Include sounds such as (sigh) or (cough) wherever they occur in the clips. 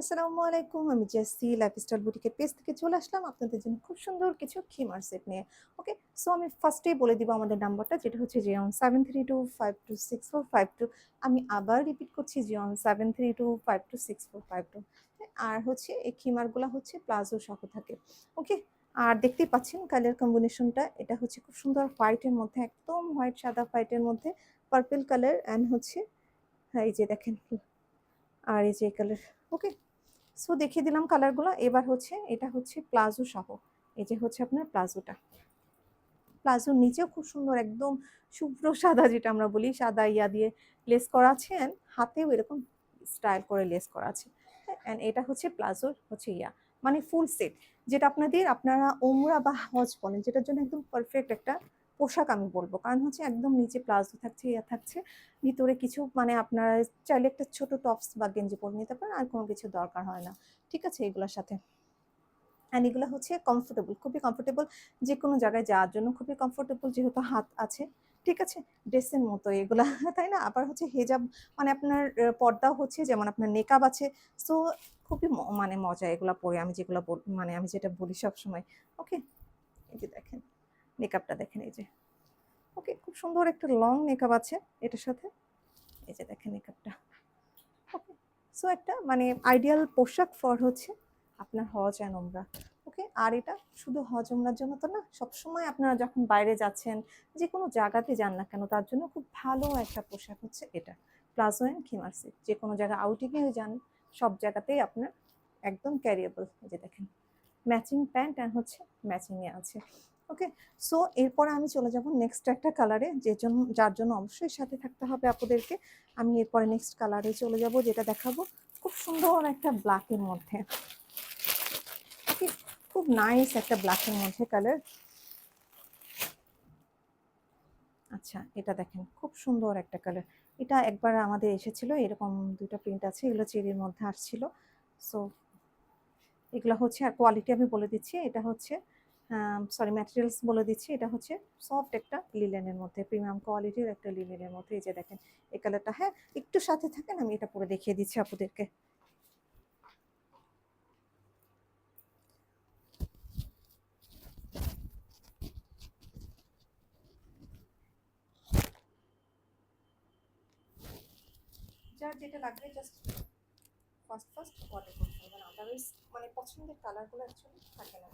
আসসালামু আলাইকুম আমি জেসি লাইফস্টাইল বুটিকের পেজ থেকে চলে আসলাম। আপনাদের জন্য খুব সুন্দর কিছু খিমার সেট নিয়ে। ওকে সো আমি ফার্স্টেই বলে দিব আমাদের নাম্বারটা যেটা হচ্ছে zero one seven three two five two six four five two আমি আবার রিপিট করছি zero one seven three two five two six four five two আর হচ্ছে এই খিমারগুলো হচ্ছে প্লাজো সহ থাকে। ওকে আর দেখতেই পাচ্ছেন কালার কম্বিনেশনটা এটা হচ্ছে খুব সুন্দর হোয়াইটের মধ্যে, একদম হোয়াইট সাদা হোয়াইটের মধ্যে পার্পল কালার অ্যান্ড হচ্ছে হ্যাঁ এই যে দেখেন। আর এই যে কালার ওকে সো দেখিয়ে দিলাম কালারগুলো এবার হচ্ছে, এটা হচ্ছে প্লাজো সহ। এই যে হচ্ছে আপনার প্লাজোটা। প্লাজোর নিচেও খুব সুন্দর একদম শুভ্র সাদা যেটা আমরা বলি, সাদা ইয়া দিয়ে লেস করা আছে and হাতেও এরকম স্টাইল করে লেস করা আছে। অ্যান্ড এটা হচ্ছে প্লাজোর হচ্ছে ইয়া। মানে ফুল সেট যেটা আপনাদের, আপনারা ওমরা বা হজ বলেন, যেটার জন্য একদম পারফেক্ট একটা পোশাক আমি বলব। কারণ হচ্ছে একদম নিচে প্লাজো থাকছে, ইয়া থাকছে। ভিতরে কিছু মানে আপনারা চাইলে একটা ছোট টপস বা গেঞ্জি পরে নিতে পারেন, আর কোনো কিছু দরকার হয় না। ঠিক আছে? এগুলোর সাথে। অ্যান্ড এগুলো হচ্ছে কমফোর্টেবল খুবই কমফোর্টেবল যে কোনো জায়গায় যাওয়ার জন্য খুবই কমফোর্টেবল যেহেতু হাত আছে। ঠিক আছে? ড্রেসের মতো এগুলা, (laughs) তাই না? আবার হচ্ছে হেজাব মানে আপনার পর্দাও হচ্ছে, যেমন আপনার নেকাব আছে। সো খুবই মানে মজা এগুলো পরে আমি যেগুলো মানে আমি যেটা বলি সবসময়। ওকে এই যে দেখেন। মেকআপটা দেখেন এই যে। ওকে, খুব সুন্দর একটা লং মেকআপ আছে এটার সাথে। এই যে দেখেন মেকআপটা। ওকে সো একটা মানে আইডিয়াল পোশাক ফর হচ্ছে আপনার হজ অ্যান্ড ওমরা ওকে, আর এটা শুধু হজ ওমরার জন্য তো না, সবসময় আপনারা যখন বাইরে যাচ্ছেন যে কোনো জায়গাতে যান না কেন, তার জন্য খুব ভালো একটা পোশাক হচ্ছে এটা। প্লাজো অ্যান্ড খিমার যে কোনো জায়গায় আউটিংয়ে যান, সব জায়গাতেই আপনার একদম ক্যারিয়েবল যে দেখেন ম্যাচিং প্যান্ট অ্যান্ড হচ্ছে ম্যাচিংয়ে আছে। ওকে সো এরপরে আমি চলে যাব নেক্সট একটা কালারে যে জন্য যার জন্য অবশ্যই সাথে থাকতে হবে আপনাদেরকে আমি এরপরে নেক্সট কালারে চলে যাব, যেটা দেখাবো খুব সুন্দর একটা ব্ল্যাকের মধ্যে। খুব নাইস একটা ব্ল্যাকের মধ্যে কালার আচ্ছা এটা দেখেন, খুব সুন্দর একটা কালার এটা একবার আমাদের এসেছিল, এরকম দুটো প্রিন্ট আছে, এগুলো চেরির মধ্যে আসছিল। সো এগুলো হচ্ছে, আর কোয়ালিটি আমি বলে দিচ্ছি, এটা হচ্ছে সরি ম্যাটেরিয়ালস বলে দিচ্ছি। এটা হচ্ছে সফট একটা লিলেনের মধ্যে প্রিমিয়াম কোয়ালিটির একটা লিলেনের মধ্যে। এই যে দেখেন, এই কালারটা হ্যাঁ একটু সাথে থাকেন, আমি এটা পরে দেখিয়ে দিচ্ছি আপুদেরকে যার যেটা লাগবে জাস্ট ফার্স্ট ফার্স্ট অর্ডার করতে হবে। আদারওয়াইজ মানে পছন্দের কালারগুলো অ্যাকচুয়ালি থাকে না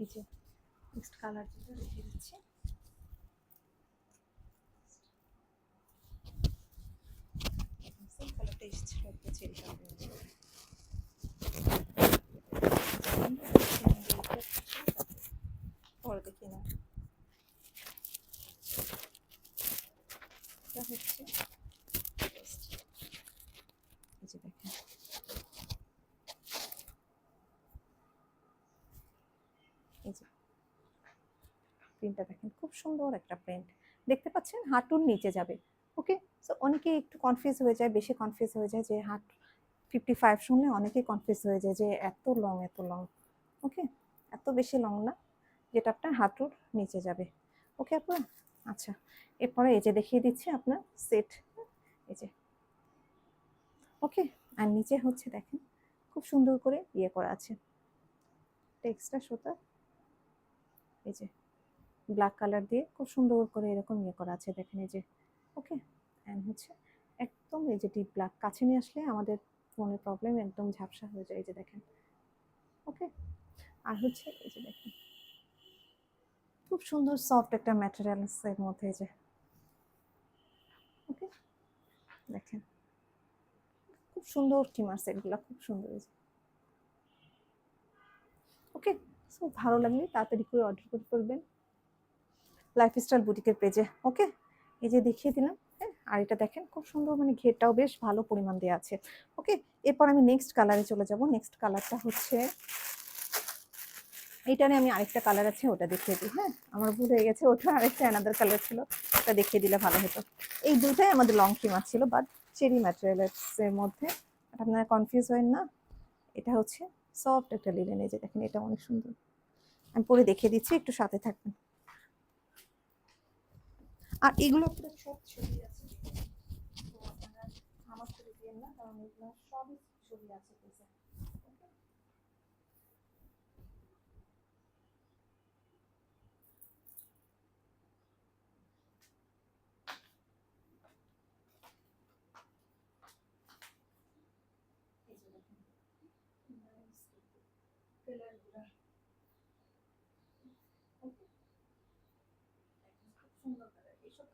এই যে নেক্সট কালার যেটা রেখে দিচ্ছি। কালারটা এসেছিল একটা চেরি কালারের মধ্যে। পরে দেখি না এটা হচ্ছে just এই যে দেখেন এই যে প্রিন্টটা দেখেন, খুব সুন্দর একটা প্রিন্ট। দেখতে পাচ্ছেন হাঁটুর নিচে যাবে, ওকে? সো অনেকে একটু কনফিউজ হয়ে যায়, বেশি কনফিউজ হয়ে যায় যে হাট ফিফটি ফাইভ শুনলে অনেকেই কনফিউজ হয়ে যায় যে এত লং এত লং ওকে? এত বেশি লং না, যেটা আপনার হাঁটুর নিচে যাবে, ওকে আপনার? আচ্ছা এরপরে এই যে দেখিয়ে দিচ্ছি আপনার সেট এই যে, ওকে? আর নিচে হচ্ছে দেখেন, খুব সুন্দর করে ইয়ে করা আছে এক্সট্রা সুতা, এই যে ব্ল্যাক কালার দিয়ে খুব সুন্দর করে এরকম ইয়ে করা আছে। দেখেন এই যে ওকে অ্যান্ড হচ্ছে একদম এই যে ডিপ ব্ল্যাক কাছে নিয়ে আসলে আমাদের ফোনের প্রবলেম একদম ঝাপসা হয়ে যায় এই যে দেখেন। ওকে আর হচ্ছে এই যে দেখেন, খুব সুন্দর সফট একটা ম্যাটেরিয়ালস এর মধ্যে যে ওকে দেখেন, খুব সুন্দর টিমার সেটগুলো খুব সুন্দর ওকে সো ভালো লাগলে তাড়াতাড়ি করে অর্ডার করে ফেলবেন। লাইফস্টাইল বুটিকের পেজে ওকে এই যে দেখিয়ে দিলাম হ্যাঁ? আর এটা দেখেন, খুব সুন্দর মানে ঘেরটাও বেশ ভালো পরিমাণ দেওয়া আছে ওকে এরপর আমি নেক্সট কালারে চলে যাব। নেক্সট কালারটা হচ্ছে এইটা নিয়ে আমি আরেকটা কালার আছে, ওটা দেখিয়ে দিই হ্যাঁ? আমার ভুল হয়ে গেছে, ওটা আরেকটা অ্যানাদার কালার ছিল, ওটা দেখিয়ে দিলে ভালো হতো। এই দুটাই আমাদের লং কি খিমা ছিল বাট চেরি ম্যাটেরিয়ালসের মধ্যে আপনারা কনফিউজ হবেন না। এটা হচ্ছে সফট একটা লিলেন এই যে দেখেন, এটা অনেক সুন্দর। আমি পরে দেখিয়ে দিচ্ছি, একটু সাথে থাকবেন। আর এগুলো পুরো সব ছবি আছে। আমার ছবি দিয়ে না, কারণ এগুলো সবই ছবি আছে। কালার এইসব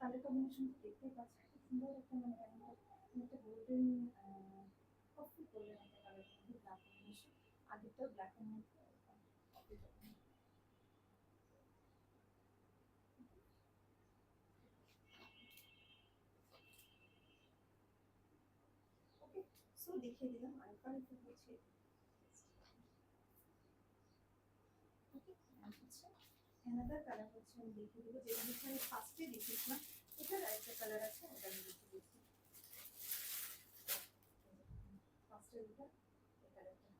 কালার কম্বিনেশন দেখতে পাচ্ছি। খুব সুন্দর একটা মানে একটা গোল্ডেন কফি একটা কালার ব্ল্যাক কম্বিনেশন আগেরটা ওকে সো দেখিয়ে দিলাম, আরেকবার একটু হচ্ছে। অ্যানাদার কালার হচ্ছে আমি দেখিয়ে দেবো, যেটা হচ্ছে আমি ফার্স্টে দেখিয়েছিলাম, এটার আরেকটা কালার আছে, ওটা আমি দেখিয়ে দিচ্ছি। ফার্স্টে যেটা কালারটা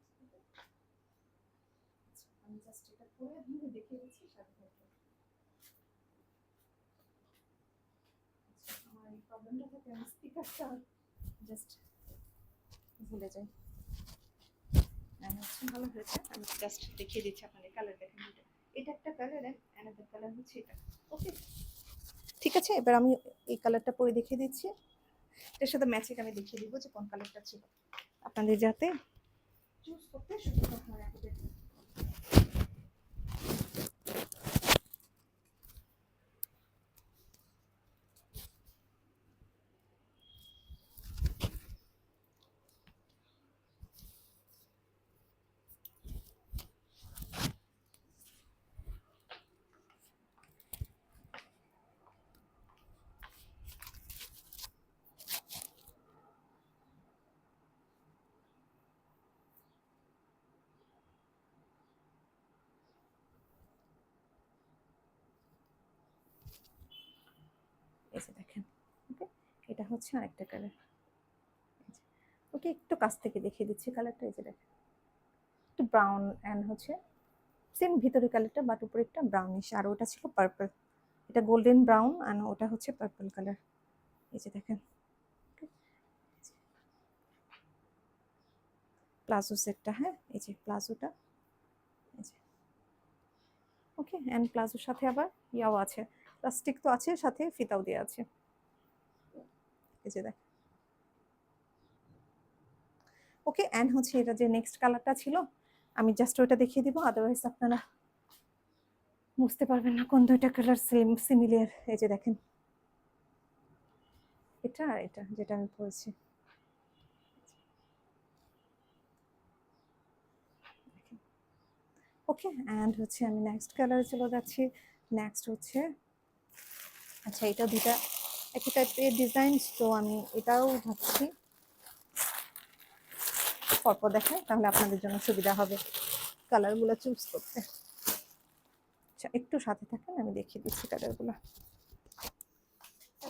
আচ্ছা আমি জাস্ট এটা পরে আপনাদের দেখিয়ে দিচ্ছি, সাথে আচ্ছা আমার এই প্রবলেমটা থাকে, আমি স্পিকারটা জাস্ট ভুলে যাই। হচ্ছে ভালো হয়েছে। আমি জাস্ট দেখিয়ে দিচ্ছি আপনাদের কালার দেখেন এটা একটা কালার অ্যান্ড অ্যানাদার কালার হচ্ছে এটা। ওকে ঠিক আছে এবার আমি এই কালারটা পরে দেখিয়ে দিচ্ছি। এর সাথে ম্যাচিং আমি দেখিয়ে দিব যে কোন কালারটা ছিল। আপনাদের যাতে চুজ করতে সুবিধা হয়। আপনাদের এই যে দেখেন, ওকে? এটা হচ্ছে আরেকটা কালার ওকে একটু কাছ থেকে দেখিয়ে দিচ্ছি কালারটা এই যে দেখেন। একটু ব্রাউন অ্যান্ড হচ্ছে সেম ভিতরে কালারটা বাট উপরে একটা ব্রাউনিশ আর ওটা ছিল পার্পল এটা গোল্ডেন ব্রাউন অ্যান্ড ওটা হচ্ছে পার্পল কালার এই যে দেখেন প্লাজো সেটটা হ্যাঁ? এই যে প্লাজোটা ওকে অ্যান্ড প্লাজোর সাথে আবার ইয়াও আছে। প্লাস্টিক তো আছে, সাথে ফিতাও দেওয়া আছে। এই যে ওকে অ্যান্ড হচ্ছে এটা যে নেক্সট কালারটা ছিল, আমি জাস্ট ওইটা দেখিয়ে দিব আদারওয়াইজ আপনারা বুঝতে পারবেন না কোন দুইটা কালার সেম সিমিলিয়ার এই যে দেখেন। এটা আর এটা যেটা আমি পরেছি। ওকে অ্যান্ড হচ্ছে আমি নেক্সট কালারে চলে যাচ্ছি। নেক্সট হচ্ছে আচ্ছা এটা দুটা একই টাইপের ডিজাইন তো আমি এটাও ভাবছি। পরপর দেখাই, তাহলে আপনাদের জন্য সুবিধা হবে কালারগুলো চুজ করতে। আচ্ছা একটু সাথে থাকেন, আমি দেখিয়ে দিচ্ছি কালারগুলো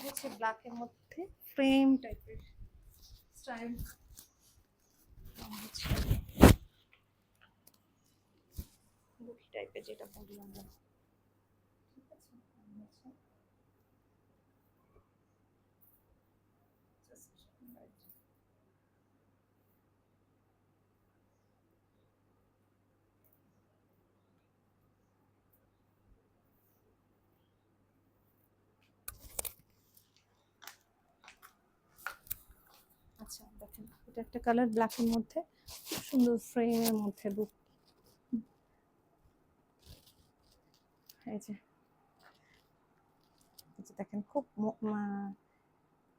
হচ্ছে ব্ল্যাকের মধ্যে ফ্রেম টাইপের স্টাইল টাইপের যেটা বলি আমরা ঠিক আছে আমি হচ্ছে just right. আচ্ছা দেখেন এটা একটা কালার ব্ল্যাকের মধ্যে, খুব সুন্দর ফ্রেমের মধ্যে বুক এই যে। দেখেন খুব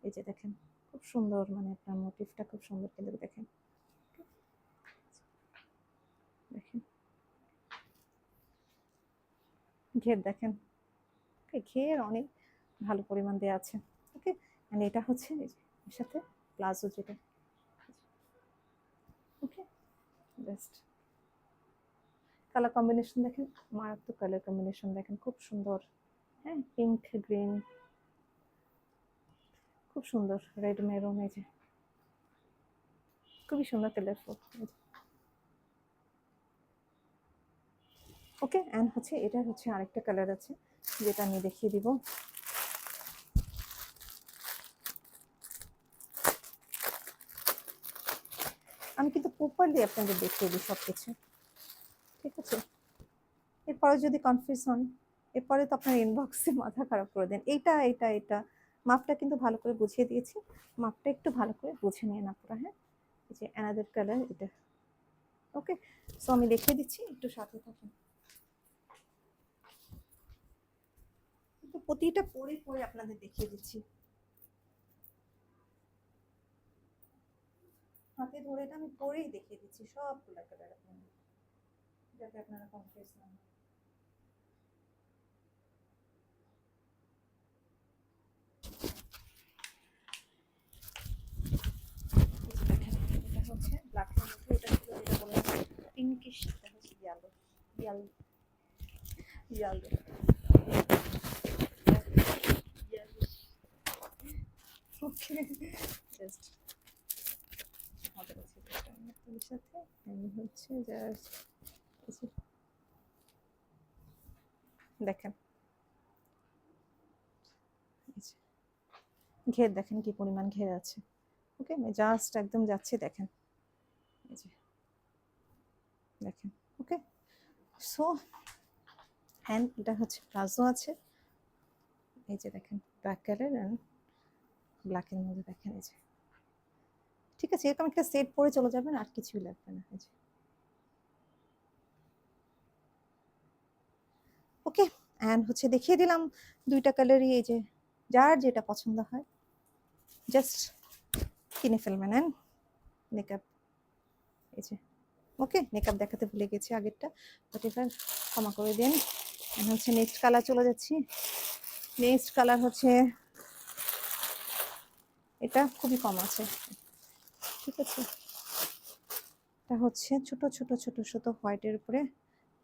এই যে দেখেন খুব সুন্দর মানে আপনার মোটিভটা খুব সুন্দর কিন্তু দেখেন। দেখেন। ঘের দেখেন। ওকে ঘের অনেক ভালো পরিমাণ দেওয়া আছে। ওকে? মানে এটা হচ্ছে এর সাথে প্লাজো যেটা ওকে বেস্ট কালার কম্বিনেশন দেখেন, মারাত্মক কালার কম্বিনেশন দেখেন, খুব সুন্দর। হ্যাঁ পিঙ্ক গ্রিন খুব সুন্দর রেড মেরুন এই যে। খুবই সুন্দর কালারফুল ওকে অ্যান্ড হচ্ছে এটা হচ্ছে আরেকটা কালার আছে, যেটা আমি দেখিয়ে দিব। কিন্তু প্রপারলি আপনাদের দেখিয়ে দিই সব কিছু ঠিক আছে? এরপরে যদি কনফিউজ হন, এরপরে তো আপনার ইনবক্সে মাথা খারাপ করে দেন। এইটা এটা এটা মাপটা কিন্তু ভালো করে বুঝিয়ে দিয়েছি। মাপটা একটু ভালো করে বুঝে নিয়ে না পুরো হ্যাঁ যে অ্যানাদার কালার এটা। ওকে সো আমি দেখিয়ে দিচ্ছি, একটু সাথে থাকুন। প্রতিটা পরে পরে আপনাদের দেখিয়ে দিচ্ছি। হাতে ধরে এটা আমি পরেই দেখিয়ে দিচ্ছি সবগুলো কালার আপনাদের যাতে আপনারা কনফিউজ না হন এই যে দেখেন, এটা হচ্ছে এর মধ্যে, যেটা হচ্ছে yellowish. Okay, এটা আমি আপনাদের সাথে আমি হচ্ছে জাস্ট দেখেন। ঘের দেখেন কি পরিমাণ ঘের আছে। ওকে আমি জাস্ট একদম যাচ্ছি, দেখেন। দেখেন ওকে সো হ্যান্ড এটা হচ্ছে প্লাজো আছে। এই যে দেখেন ব্ল্যাক কালার অ্যান্ড ব্ল্যাকের মধ্যে দেখেন, এই যে। ঠিক আছে, এরকম একটা সেট পরে চলে যাবেন, আর কিছুই লাগবে না ওকে অ্যান্ড হচ্ছে দেখিয়ে দিলাম দুইটা কালারই এই যে যার যেটা পছন্দ হয়। জাস্ট কিনে ফেলবেন অ্যান্ড মেকআপ এই যে। ওকে মেকআপ দেখাতে ভুলে গেছি আগেরটা বাট এবার ক্ষমা করে দিন। And হচ্ছে নেক্সট কালার চলে যাচ্ছি। নেক্সট কালার হচ্ছে, এটা খুবই কম আছে। ঠিক আছে? এটা হচ্ছে ছোট ছোট ছোট ছোট হোয়াইটের উপরে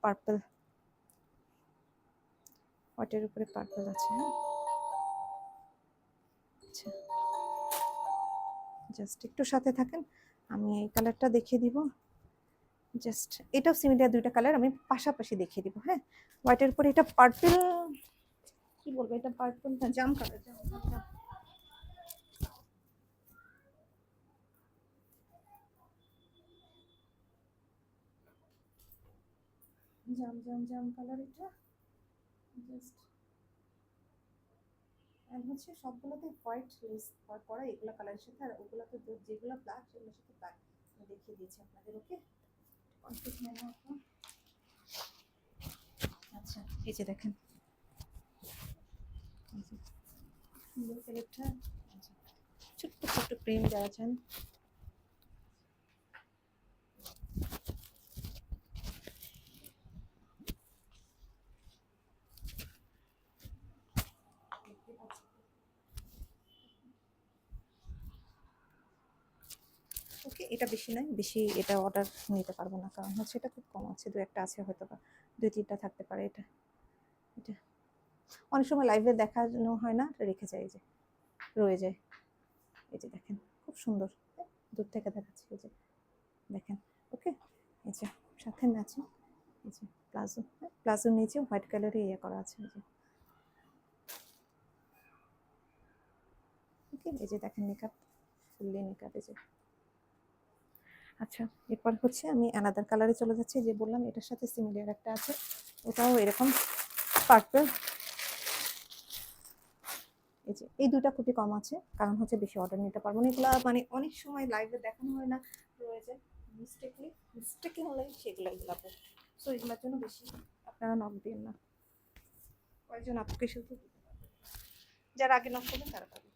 পার্পল। হোয়াইটের উপরে পার্পল আছে হ্যাঁ? আচ্ছা। জাস্ট একটু সাথে থাকেন, আমি এই কালারটা দেখিয়ে দিব। জাস্ট এটাও সিমিলার দুইটা কালার আমি পাশাপাশি দেখিয়ে দিব হ্যাঁ? হোয়াইটের উপরে এটা পার্পল, কি বলব? এটা পার্পল না, জাম কালার জাম। জাম জাম জাম কালার এটা। জাস্ট অ্যান্ড হচ্ছে সবগুলোতে হোয়াইট লেস করা এগুলো কালারের সাথে, আর ওগুলোতে যে- যেগুলো ব্ল্যাক সেগুলোর সাথে ব্ল্যাক আমি দেখিয়ে দিয়েছি আপনাদের ওকে কনফিউজ নেই না আপনার আচ্ছা এই যে দেখেন। সুন্দর কালারটা আচ্ছা। ছোট্ট ছোট্ট প্রেম দেওয়া যান ওকে এটা বেশি নয়, বেশি এটা অর্ডার নিতে পারব না। কারণ হচ্ছে এটা খুব কম আছে দু একটা আছে হয়তো বা দুই তিনটা থাকতে পারে এটা। এটা অনেক সময় লাইভে দেখানো হয় না রেখে যায় যে, রয়ে যায়। এই যে দেখেন, খুব সুন্দর। দূর থেকে দেখাচ্ছি এই যে, দেখেন ওকে এই যে, সাথে ম্যাচিং এই যে প্লাজো প্লাজোর নিচে হোয়াইট কালারে ইয়ে করা আছে, এই যে। ওকে এই যে দেখেন মেকআপ ফুললি মেকআপ এই যে। আচ্ছা এরপর হচ্ছে আমি অ্যানাদার কালারে চলে যাচ্ছি, যে বললাম এটার সাথে সিমিলার একটা আছে, ওটাও এরকম পার্পল এই যে, এই দুটা খুবই কম আছে, কারণ হচ্ছে বেশি অর্ডার নিতে পারব না। এগুলো মানে অনেক সময় লাইভে দেখানো হয় না রয়ে যায় মিস্টেকলি মিস্টেকিং হলে সেগুলো এগুলো সো এগুলোর জন্য বেশি আপনারা নক দিন না। কয়েকজন আপুকে শুধু। যারা আগে নক করবেন, তারা পাবেন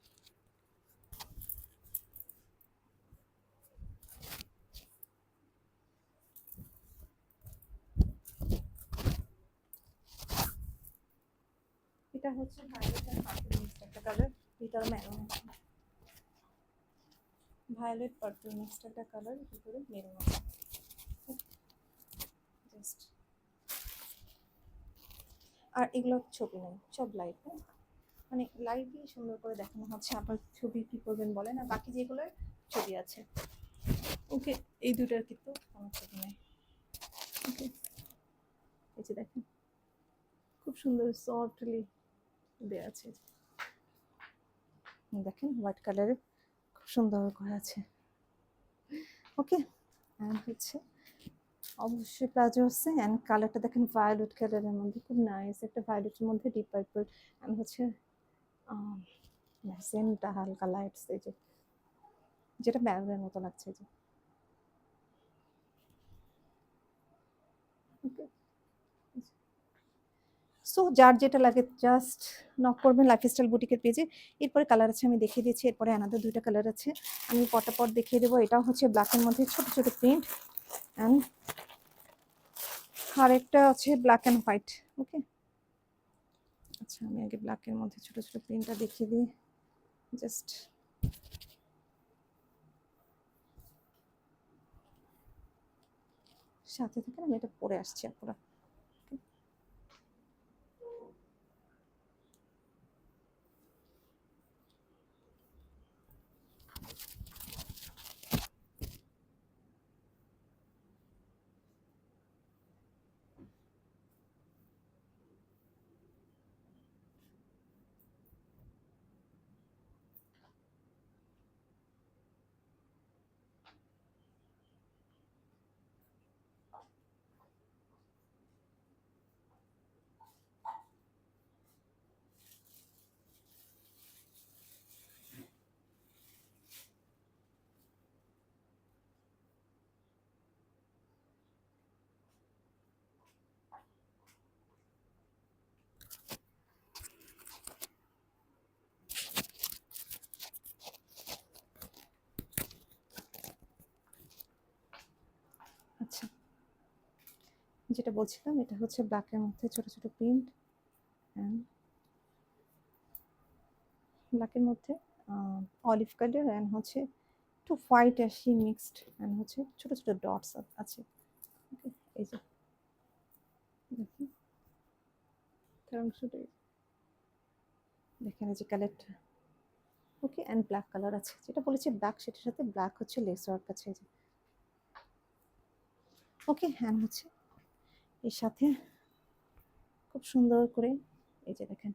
এটা হচ্ছে ভায়োলেট পার্পল মিক্সড একটা কালার ভিতরে মেরুন ভায়োলেট কালার ভিতরে মেরুন আর এগুলো ছবি নেই, সব লাইভ মানে লাইট দিয়ে সুন্দর করে দেখানো হচ্ছে, আবার ছবি কি করবেন বলেন, আর বাকি যেগুলোর ছবি আছে। ওকে এই দুটার কিন্তু কোনো ছবি নেই। ওকে এই যে দেখেন, খুব সুন্দর সফটলি দেওয়া আছে দেখেন, হোয়াইট কালারের খুব সুন্দর করে আছে। ওকে অ্যান্ড হচ্ছে অবশ্যই প্লাজো আছে অ্যান্ড কালারটা দেখেন ভায়োলেট কালারের মধ্যে, খুব নাইস একটা ভায়োলেটের মধ্যে ডিপ পার্পল অ্যান্ড হচ্ছে সেমটা হালকা লাইটস এই যে, যেটা ম্যারুনের মতো লাগছে যে ওকে সো যার যেটা লাগে জাস্ট নক করবেন লাইফস্টাইল বুটিকের পেজে এরপরে কালার আছে, আমি দেখিয়ে দিয়েছি, এরপরে আনাদের দুইটা কালার আছে। আমি পটাপট দেখিয়ে দেবো, এটাও হচ্ছে ব্ল্যাকের মধ্যে ছোট ছোট প্রিন্ট অ্যান্ড আর একটা আছে ব্ল্যাক অ্যান্ড হোয়াইট ওকে আচ্ছা আমি আগে ব্ল্যাকের মধ্যে ছোট ছোট প্রিন্টটা দেখিয়ে দিই। জাস্ট সাথে থেকে আমি এটা পরে আসছি আপুরা আচ্ছা যেটা বলছিলাম, এটা হচ্ছে ব্ল্যাকের মধ্যে ছোট ছোট প্রিন্ট অ্যান্ড ব্ল্যাকের মধ্যে অলিভ কালার অ্যান্ড হচ্ছে একটু হোয়াইট আসি মিক্সড অ্যান্ড হচ্ছে ছোট ছোট ডটস আছে। ওকে এই যে। দেখুন এই যে কালারটা ওকে অ্যান্ড ব্ল্যাক কালার আছে। যেটা বলেছি ব্ল্যাক সেটার সাথে ব্ল্যাক হচ্ছে লেস ওয়ার্ক আছে ওকে হ্যান্ড হচ্ছে এর সাথে খুব সুন্দর করে এই যে দেখেন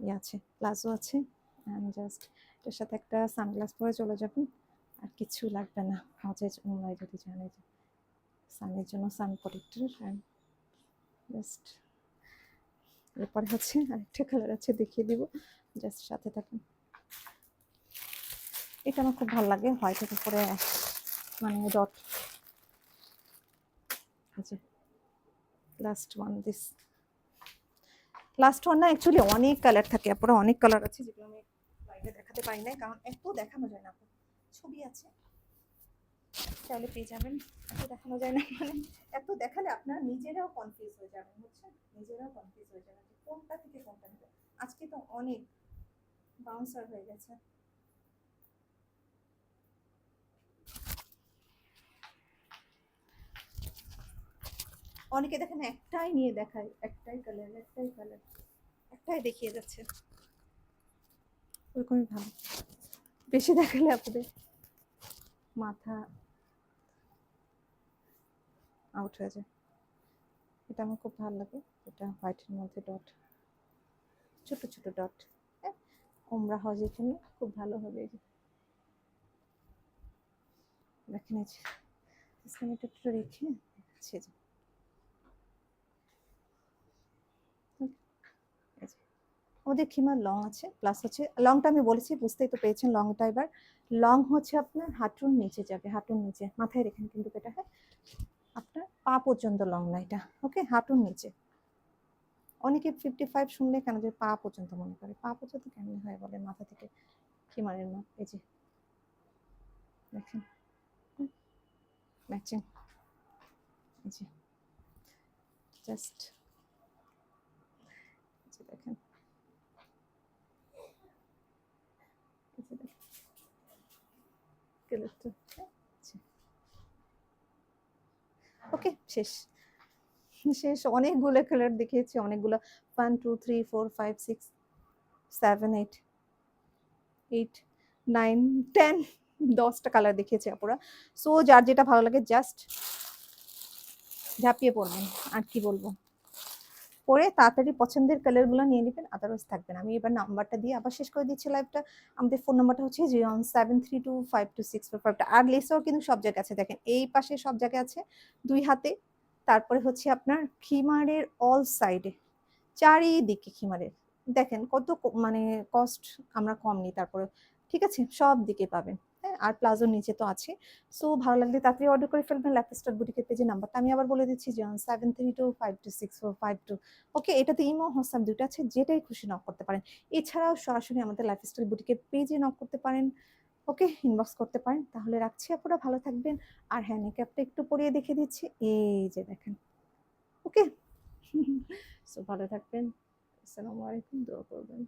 ইয়ে আছে, প্লাজো আছে। অ্যান্ড জাস্ট এটার সাথে একটা সানগ্লাস পরে চলে যাবেন আর কিছু লাগবে না। হজে উমরায় যদি জানে যে সানের জন্য সান প্রোটেক্টর অ্যান্ড জাস্ট এরপরে হচ্ছে আরেকটা কালার আছে, দেখিয়ে দিব। জাস্ট সাথে থাকুন। এটা আমার খুব ভালো লাগে। হোয়াইটের উপরে মানে ডট আছে last one this last one না অ্যাকচুয়ালি অনেক কালার থাকে, আপনারা অনেক কালার আছে যেগুলো আমি লাইভে দেখাতে পারি না কারণ এত দেখানো যায় না। ছবি আছে। তাহলে পেয়ে যাবেন, এত দেখানো যায় না মানে এত দেখালে আপনারা নিজেরাও কনফিউজ হয়ে যাবেন, বুঝছেন? নিজেরাও কনফিউজ হয়ে যাবেন কোনটা থেকে কোনটা নেবে আজকে তো অনেক বাউন্সার হয়ে গেছে। অনেকে দেখেন একটাই নিয়ে দেখায়, একটাই কালার একটাই কালার একটাই দেখিয়ে যাচ্ছে। ওরকমই ভালো। বেশি দেখালে আপনাদের মাথা আউট হয়ে যায়। এটা আমার খুব ভালো লাগে। এটা হোয়াইটের মধ্যে ডট ছোট ছোট ডট হ্যাঁ ওমরা হজের জন্য খুব ভালো হবে এই দেখেন এই আমি একটু রেখে দেখাচ্ছি এই যে এই যে। আমাদের খিমার লং আছে প্লাস হচ্ছে লংটা আমি বলেছি, বুঝতেই তো পেরেছেন লংটা এবার। লং হচ্ছে আপনার হাঁটুর নিচে যাবে, হাঁটুর নিচে, মাথায় রেখেন কিন্তু এটা হ্যাঁ আপনার পা পর্যন্ত লং না এটা ওকে হাঁটুর নিচে। অনেকে ফিফটি ফাইভ শুনলে কেন যে পা পর্যন্ত মনে করে? পা পর্যন্ত কেমন হয় বলে মাথা থেকে খিমারের মাপ এই যে, দেখেন ম্যাচিং জাস্ট দেখেন এই যে দেখেন কালারটা ওকে শেষ। শেষ। অনেকগুলো কালার দেখিয়েছি, অনেকগুলো। One two three four five six seven eight eight nine ten দশটা কালার দেখিয়েছি আপুরা। সো যার যেটা ভালো লাগে জাস্ট ঝাঁপিয়ে পড়বেন। আর কি বলব? পরে তাড়াতাড়ি পছন্দের কালারগুলো নিয়ে নেবেন আদারওয়াইজ থাকবেন আমি এবার নাম্বারটা দিয়ে আবার শেষ করে দিচ্ছি লাইভটা আমাদের ফোন নাম্বারটা হচ্ছে zero one seven three two five two six four ফাইভটা আর লেসও কিন্তু সব জায়গায় আছে। দেখেন, এই পাশে সব জায়গায় আছে, দুই হাতে। তারপরে হচ্ছে আপনার খিমারের অল সাইডে চারিদিকে খিমারের। দেখেন কত মানে কস্ট আমরা কম নিই তারপরে ঠিক আছে? সব দিকে পাবেন। আর প্লাজোর নিচে তো আছে। সো ভালো লাগলে তাড়াতাড়ি অর্ডার করে ফেলবেন ল্যাপস্টার বুটিকের পেজে নাম্বারটা আমি আবার বলে দিচ্ছি যে seven three two five two six four five two okay এটাতে ইমো হোয়াটসঅ্যাপ দুটো আছে, যেটাই খুশি নক করতে পারেন। এছাড়াও সরাসরি আমাদের লাইফস্টাইল বুটিকের পেজে নক করতে পারেন। ওকে ইনবক্স করতে পারেন। তাহলে রাখছি আপনারা ভালো থাকবেন। আর হ্যাঁ নেকআপটা একটু পরিয়ে দেখে দিচ্ছি। এই যে দেখেন। ওকে সো (laughs) ভালো থাকবেন। আসসালামু আলাইকুম, দোয়া করবেন।